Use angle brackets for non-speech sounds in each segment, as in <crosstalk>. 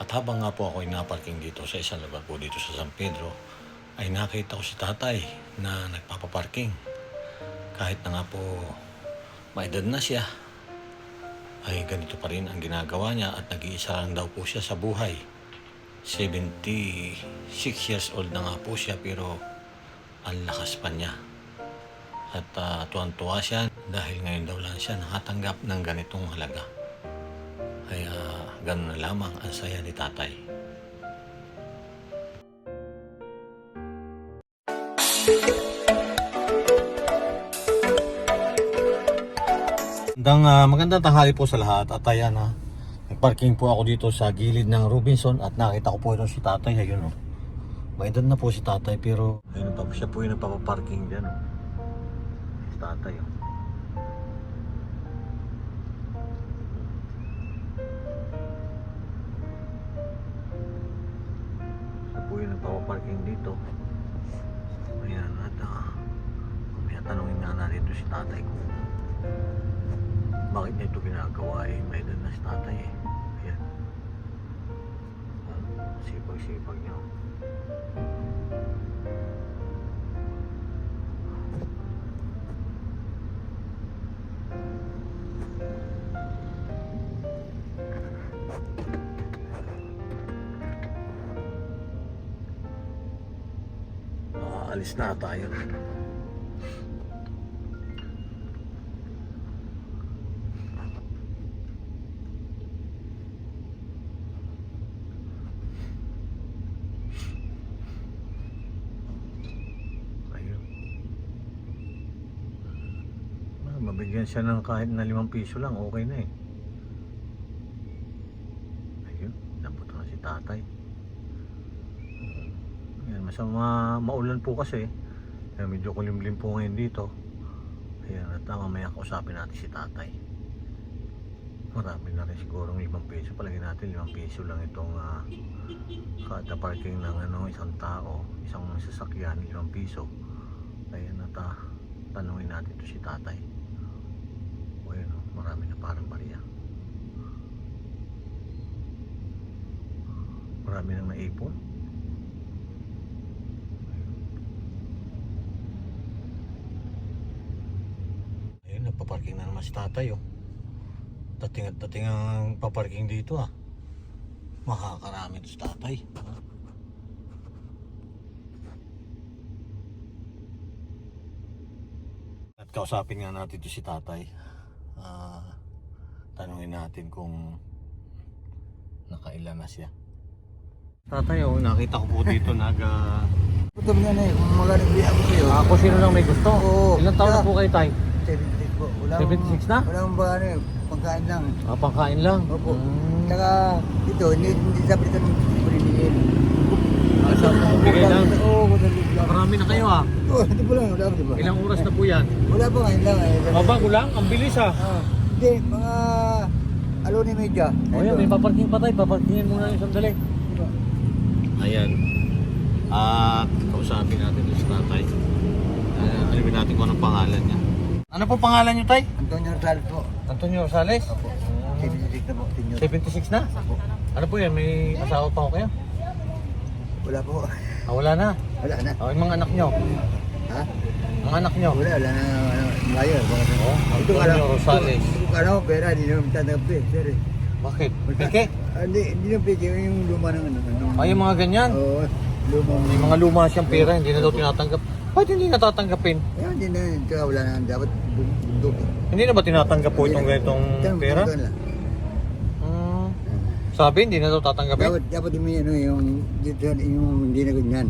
At habang nga po ako ay naparking dito sa isang lugar po dito sa San Pedro, ay nakita ko si tatay na nagpapaparking. Kahit na nga po maedad na siya, ay ganito pa rin ang ginagawa niya at nag-iisa lang daw po siya sa buhay. 76 years old na nga po siya pero ang lakas pa niya. At uh, tuwan-tuwa siya dahil ngayon daw lang siya nakatanggap ng ganitong halaga. Kaya ganun na lamang ang saya ni tatay. Magandang, ah, magandang tanghali po sa lahat at ayan na nagparking po ako dito sa gilid ng Robinson at nakita ko po ito si tatay ayun oh. May edad na po si tatay pero ayun siya po yung nagpapaparking dyan oh. Si tatay oh. Nagpapaparking dito. Ayan at uh, mamaya tanongin nga natin ito si tatay kung bakit niya ito ginagawa eh may edad na si tatay eh. Ayan. Oh, sipag-sipag niya Aalis na tayo. Ah, mabigyan siya ng kahit na limang piso lang, okay na eh. Ayun, nabuto na si tatay. Ayan, masama maulan po kasi. Kaya medyo kulimlim po ngayon dito. Ayan, at ah, mamaya kausapin natin si tatay. Marami na rin siguro ng limang piso. Palagay natin limang piso lang itong uh, kada parking ng ano, isang tao, isang sasakyan, limang piso. Ayan at ah, tanungin natin to si tatay. O yun, oh, marami na parang bariya. Marami nang naipon. Ayun, nagpaparking na naman si tatay oh. Dating at dating ang paparking dito ah. Makakarami to si tatay. At kausapin nga natin to si tatay. Ah, tanungin natin kung nakailan na siya. Tatay, oh, nakita ko po dito <laughs> nag... ah, Ito nga na eh, magaling biya ko sa'yo. ako sino lang may gusto? Oo. Ilang taon na po kayo, tay? 76 po. Wala 76 na? Wala akong ba ano pagkain lang. Ah, pangkain lang. Opo. Mm. Saka dito, hindi, hindi sabi ito ng pinigil. Ah, sa bigay lang. Oo, kung lang. Marami na kayo ah. Oo, ito po lang, wala pa diba? Ilang oras na po yan? Wala pa ngayon lang eh. Ah, bago lang? Ang bilis ah. Ah, Hindi, mga alo ni media. O yan, may paparking pa tayo. Paparkingin muna yung sandali. Diba? Ayan. At kausapin natin si tatay. Uh, alipin natin kung anong pangalan niya. Ano po pangalan niyo, tay? Antonio Rosales po. Antonio Rosales? Opo. 76 na po, senior. 76 na? Opo. Ano po yan? May asawa pa ako kayo? Wala po. Ah, wala na. Wala na. Oh, yung mga anak niyo. Ha? Mga anak niyo. Wala, wala na. Ano, malayo. Oh, Ito, Antonio ano, Rosales. ito, Ano, pera, hindi naman tatanggap eh. Eh. Bakit? Peke? Ah, Hindi, hindi na peke. Yung luma ng ano. Ay, yung mga ganyan. Oo, luma. May mga luma siyang pera, hindi na daw tinatanggap. Bakit hindi natatanggapin? Kaya hindi na, kaya wala na. Dapat bu- bundok eh. Hindi na ba tinatanggap po itong ganitong pera? Hmm. Sabi, hindi na daw tatanggapin? Dapat, dapat yung, ano, yung, dito, yung hindi na ganyan.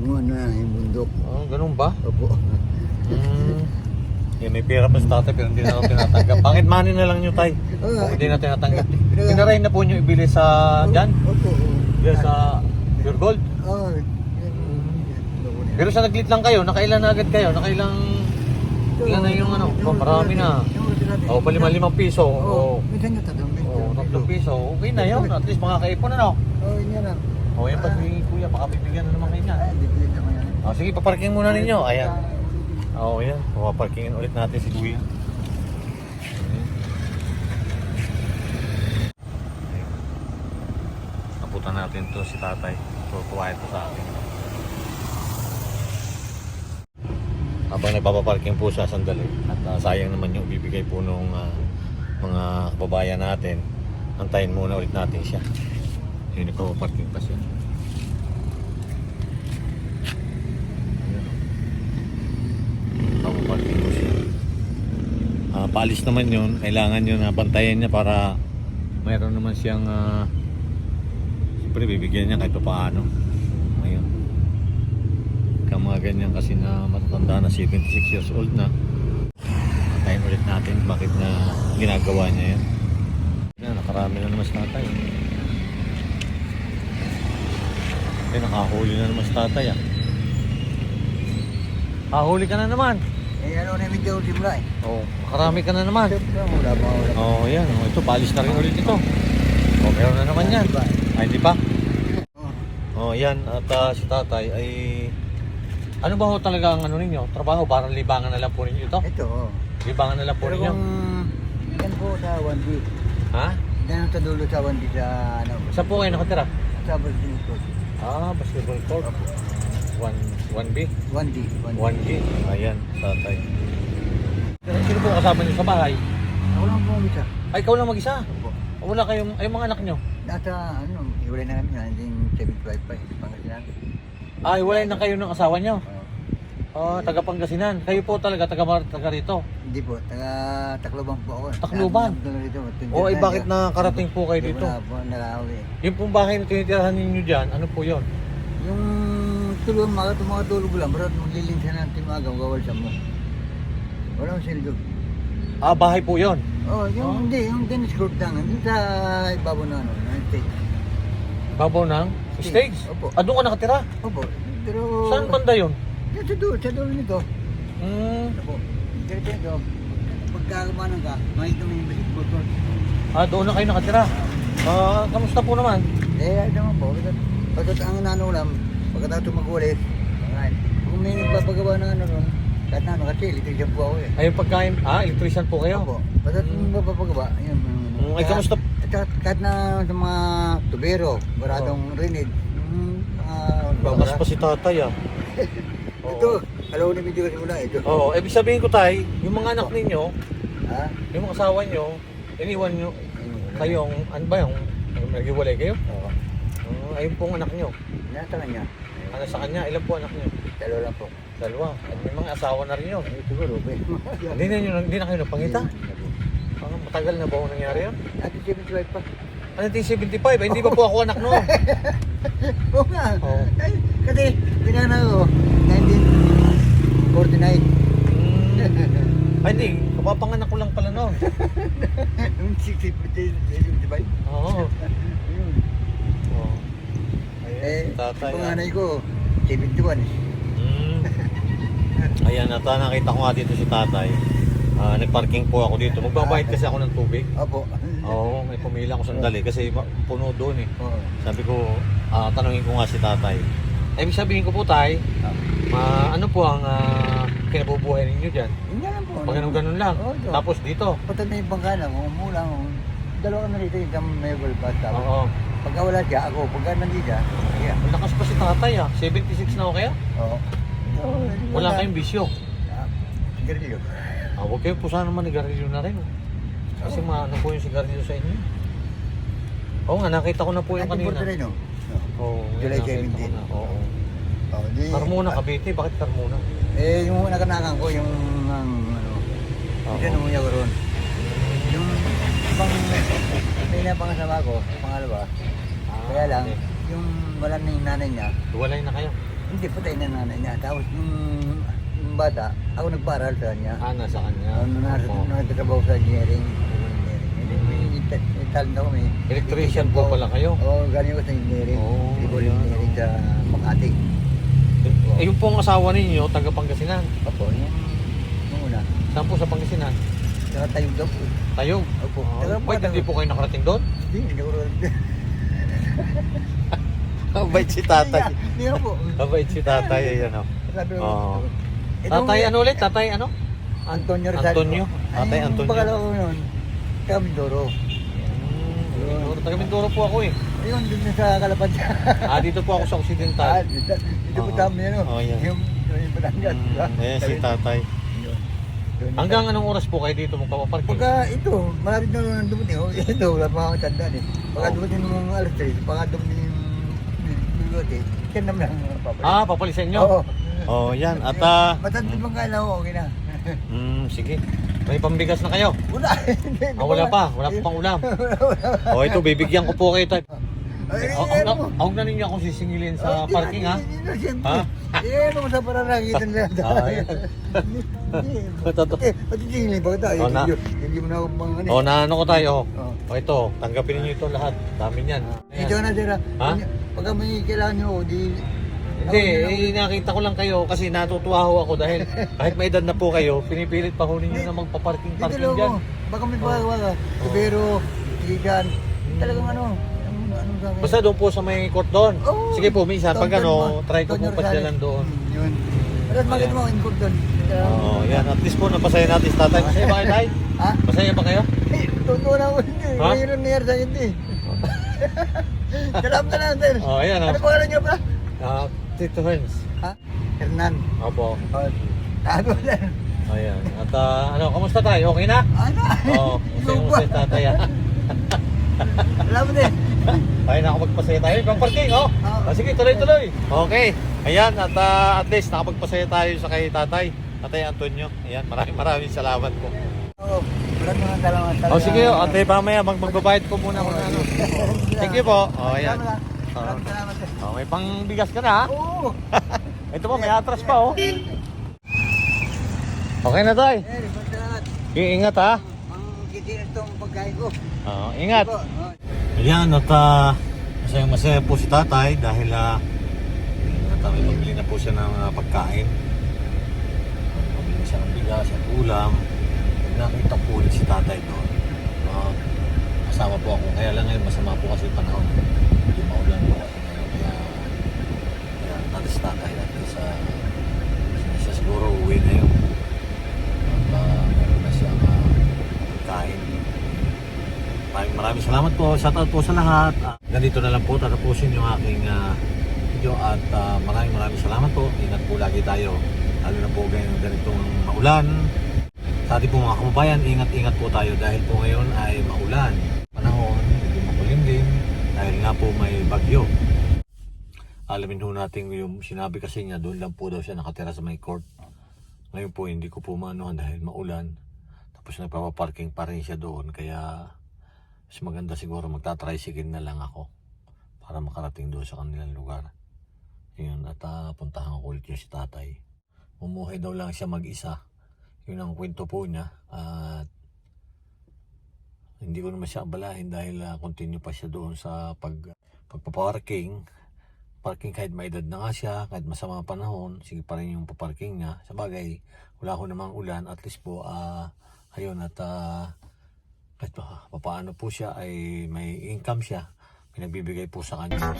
Yung ano na, yung bundok. Oh, ganun ba? Opo. Hmm. Yeah, may pera pa sa tatay pero hindi na daw tinatanggap. Pangit money na lang nyo tay. Oo. Kung hindi na tinatanggap. Tinarayin na po nyo ibili sa dyan? Opo. Yes, sa Pure Gold. Oo. Pero sa naglit lang kayo, nakailan na agad kayo? Nakailang... Ilan na yung ano? Oh, marami na. Oh, palima limang piso. Oo. O, Minsan nga tatlong piso. oh, tatlong piso. Okay na yun. At least makakaipon na no? Oo, yun yan lang. O, yan pa si kuya. Baka bibigyan na naman kayo niya. Ay, bibili naman yan. O, sige, paparking muna ninyo. Ayan. Oo, yan. Paparkingin ulit natin si kuya. Paabutan natin to si tatay. Tutuwa ito sa akin. Habang nagpapaparking po siya sandali at ah, sayang naman yung bibigay po nung ah, mga kababayan natin. Antayin muna ulit natin siya. Yun, nagpapaparking pa siya. Nagpapaparking po siya. Ah, paalis naman yun. Kailangan yun na bantayan niya para mayroon naman siyang ah, siyempre bibigyan niya kahit pa paano. Ayun. Ka mga ganyan kasi na matatanda na 76 years old na. Antayin ulit natin bakit na ginagawa niya yan. Yan, nakarami na naman si tatay. Eh, nakahuli na naman si tatay ah. Kahuli ka na naman. Eh, ano na medyo simula eh. Oo, oh, makarami ka na naman. Wala pa, wala pa. Oo, oh, yan. Oh, ito, palis na rin ulit ito. Oh, meron na naman yan. Ay, di ba? Oh. Oh, yan. At ah, si tatay ay... Ano ba ho talaga ang ano ninyo? Trabaho? Parang libangan na lang po ninyo ito? Ito, oh. Libangan na lang po Pero ninyo? kung yan po sa 1D. Ha? Yan sa dulo sa 1D sa ano. Saan po kayo nakatira? Sa Brazil po. Ah, basketball court. 1, 1B? 1D. 1D. 1G. Ayan, tatay. Sino po kasama niyo sa bahay? Ako lang po isa. Ay, ikaw lang mag-isa? Opo. Wala kayong, ay mga anak nyo? Nasa ano, iwalay na kami na, hindi 75 pa eh. Pangasinan. Ay, wala na kayo ng asawa nyo? Oh. Oh, taga Pangasinan. Kayo po talaga taga taga rito. Hindi po, taga Tacloban po ako. Tacloban? Taga dito. O ay bakit nakarating po kayo dito? Wala po, nakauwi. Yung pong bahay na tinitirahan ninyo dyan, ano po yon? Yung tulog, mga tumatulog lang, bro, maglilinsan natin mga gawal sa mo. Walang sildo. Ah, bahay po yon. Oh, yung Oh. hindi, yung tennis court lang, hindi sa ibabaw na ano, na stage. Babaw ng stage. Opo. Ah, doon ka nakatira? Opo, pero... Saan banda yon? Sa dulo, sa dulo nito. Hmm. Opo, ganito ito. Pagkakamanan ka, makita mo yung court. Ah, doon na kayo nakatira. Ah, kamusta po naman? Eh, ano naman po, pagkat ang nanulam, pagkatapos magulit, kung may nagpapagawa ng ano nun, kahit ano, kasi electrician po ako eh. Ay, yung pagkain, ah, electrician po kayo? Opo, pagkat Hmm. mm. magpapagawa, yun. Mm, ay, kamusta? At saka kahit na sa mga tubero, baradong rinig, mm, mga Bakas pa si tatay ah. <laughs> Ito, alam ko na medyo kasi muna ito. Oo, oh, ibig sabihin ko tay, yung mga anak ninyo, Ha? yung mga asawa nyo, iniwan nyo, kayong, ano ba yung, naghiwalay kayo? Oo. Oh, ayun pong anak nyo. Nasa kanya. Ano sa kanya, ilan po anak nyo? Dalawa lang po. Dalawa. At may mga asawa na rin yun. Siguro. Hindi na, yun, hindi na kayo napangita? Ah, matagal na ba ako nangyari yun? Ate 75 pa. Ano 1975? Eh, hindi pa po ako anak noon. <laughs> Oo nga. Oo. Ay, kasi, pinana ko, 1949. Hmm. Ay, hindi. Kapapanganak ko lang pala noon. <laughs> Yung 60, 75. Oo. Yun. <laughs> Oh. Eh, Ayan, si tatay. yung ah. panganay ko, 71 eh. Hmm. Ayan, nata, nakita ko nga dito si tatay. Ah, nagparking po ako dito. Magbabayad kasi ako ng tubig. Opo. Oo, may pumila ako sandali kasi puno doon eh. Oo. Sabi ko, ah, tanungin ko nga si tatay. Eh, ibig sabihin ko po tay, ma, ano po ang ah, kinabubuhay ninyo dyan? Nga lang po. Pag ganun ganun lang. Oo. Tapos dito. Patag na yung bangkana, kung umulang, dalawa na rito yung may bulbas. Tapos, Oo. pagka wala siya, ako, pagka nandito siya, yeah. Ang lakas pa si tatay ah. 76 na ako kaya? Oo. Oo, Wala kayong bisyo. Ah, Sigarilyo. Ah, huwag kayo po sana manigarilyo na rin. Kasi maano po yung sigarilyo sa inyo. Oo nga, nakita ko na po yung Ate kanina. Rin, no? Oo, July yan, nakita ko 17. na. Oo. Oo, di, Carmona, Cavite. Bakit Carmona? Eh, yung nakanakan ko, yung, ang, ano, Oo. hindi nung ko ron. Yung, pang, may napangasama ko, pangalawa, Ah, kaya lang, okay. yung wala na yung nanay niya, Hiwalay na kayo. hindi patay na nanay niya. Tapos yung, yung bata, ako nagparal sa kanya. Ah, nasa kanya. Ano na, Opo. nagtatrabaho sa engineering. Hindi, talent ako may. Electrician po pala kayo. Oo, galing ko sa engineering. Oo, Civil ayan. engineering sa Makati. Eh, yung pong asawa ninyo, taga Pangasinan. Opo, yung, yung una. Saan po sa Pangasinan? Saka tayo daw po. Tayo. Opo. Oh, Wait, hindi po kayo nakarating doon? Hindi, hindi ko. <laughs> Mabait si Hindi nga po. Mabait si tatay, ayan o. Itong- Tatay, ano ulit? Tatay, ano? Antonio Rosario. Antonio? Tatay Ay, Antonio. Yung pangalawa ko nun, Camindoro. Mindoro. Taga Mindoro po ako eh. Ayun, dun sa Kalapad. ah, dito po ako sa Ah, Occidental. dito, dito po tama yan, oh. Yan. Yung, yung Batangas. Mm, diba? ayan si tatay. Hanggang anong oras po kayo dito magpapaparking? Pagka ito, malapit na lang dumating. Oh, ito, wala pa akong tandaan eh. Pagka Oo. dumating ng alas 3, pagka dumating yung bigote, yan naman ang papalik. Ah, papalisan nyo? Oo. Oh, yan. At, ah, Matanda pang kailan ko, okay na. mm, sige. May pambigas na kayo? Wala. <laughs> Hindi, Ah, wala pa. Wala pa pang ulam. Wala. <laughs> Oh, ito, bibigyan ko po kayo tayo. Ay, Oh, eh, oh, mo. oh, na ninyo akong sisingilin sa Oh, parking, ha? hindi, hindi, hindi, Ha? Eh, ano mo sa paranagitan nila? <laughs> Ah, yan. Totoo. Eh, pati tingin ba tayo? Oh, na- Hindi hindi mo na ako mga ano. Oh, na ano ko tayo? Oh. Oh, ito, tanggapin niyo ito lahat. Dami niyan. Ito na sir. Ha? Pagka may kailangan nyo, di... Hindi, eh, nakita ko lang kayo kasi natutuwa ho ako dahil kahit may edad na po kayo, pinipilit pa ho ninyo na Dito magpaparking-parking lang dyan. ako. Baka may Oh. pagawa ka. Pero, hindi dyan. Talagang ano, ano, ano sa akin. Basta doon po sa may court doon. Oo. Sige po, minsan pag Doon, ano, doon, try ko doon po yung pasyalan Rosales. doon. Hmm, Yun. Pero bakit Ayan. mo, include doon. Oo, yan. At least po, napasaya natin si tatay. Masaya ba kayo, tay? Ha? Masaya ba kayo? Eh, totoo na ako hindi. Ha? Mayroon nangyari sa akin hindi. <laughs> Salamat na lang, sir. Oh, ayan. Ano Oh. pangalan niyo pa? Ah, Tito Hens. Ha? Hernan. Opo. Oh, Tago na. Ayan. At ah, ano, kamusta tayo? Okay na? Ano? Oo. Masaya mo si tatay, ah. Salamat eh. Tayo na ako magpasaya tayo. Ibang parking, oh. Oo. Ah, sige, tuloy-tuloy. Okay. Ayan, at ah, at least nakapagpasaya tayo sa kay tatay. Tatay Antonio. Ayan, maraming maraming salamat po. Oo. Maraming mga salamat. Oh, sige, oh, ate, mamaya mag magbabayad po muna ako ng ano. Thank you po. Oh, ayan. Salamat, ah. Maraming salamat. May pangbigas ka na, ha? Oo. <laughs> Ito po, may atras pa, oh. Okay na, tay. Eh, salamat. Iingat, ha? Ang kitin itong pagkain ko. Oh, ingat. Po, oh. Ayan, at uh, masaya masaya po si tatay dahil uh, at, uh, may pabili na po siya ng uh, pagkain. Pabili siya ng bigas at ulam. Nakita po ulit si tatay doon. Uh, kasama po ako. Kaya lang ngayon masama po kasi yung panahon. Hindi maulan po kasi ngayon. Kaya, kaya natin si tatay natin sa siya siguro uwi na yun. At uh, meron na siyang uh, kain. Maraming maraming salamat po. Shoutout po sa lahat. Ah, ganito na lang po tatapusin yung aking ah, video at ah, maraming maraming salamat po. Ingat po lagi tayo. Lalo na po ganyan ganitong maulan. Sa ating po mga kababayan, ingat-ingat po tayo dahil po ngayon ay maulan. Panahon, medyo makulimlim dahil nga po may bagyo. Alamin ho natin yung sinabi kasi niya doon lang po daw siya nakatira sa may court. Ngayon po hindi ko po maanuhan dahil maulan. Tapos nagpapaparking pa rin siya doon kaya mas maganda siguro magta-tricycle na lang ako para makarating doon sa kanilang lugar. Yun, at uh, puntahan ko ulit yung si tatay. Umuhay daw lang siya mag-isa. Yun ang kwento po niya. At hindi ko naman siya abalahin dahil ah, continue pa siya doon sa pag, pagpaparking. Parking kahit may edad na nga siya, kahit masama panahon, sige pa rin yung paparking niya. Sa bagay, wala ko namang ulan, at least po, ah, ayun, at ah, kahit pa, paano po siya ay may income siya, pinagbibigay po sa kanya.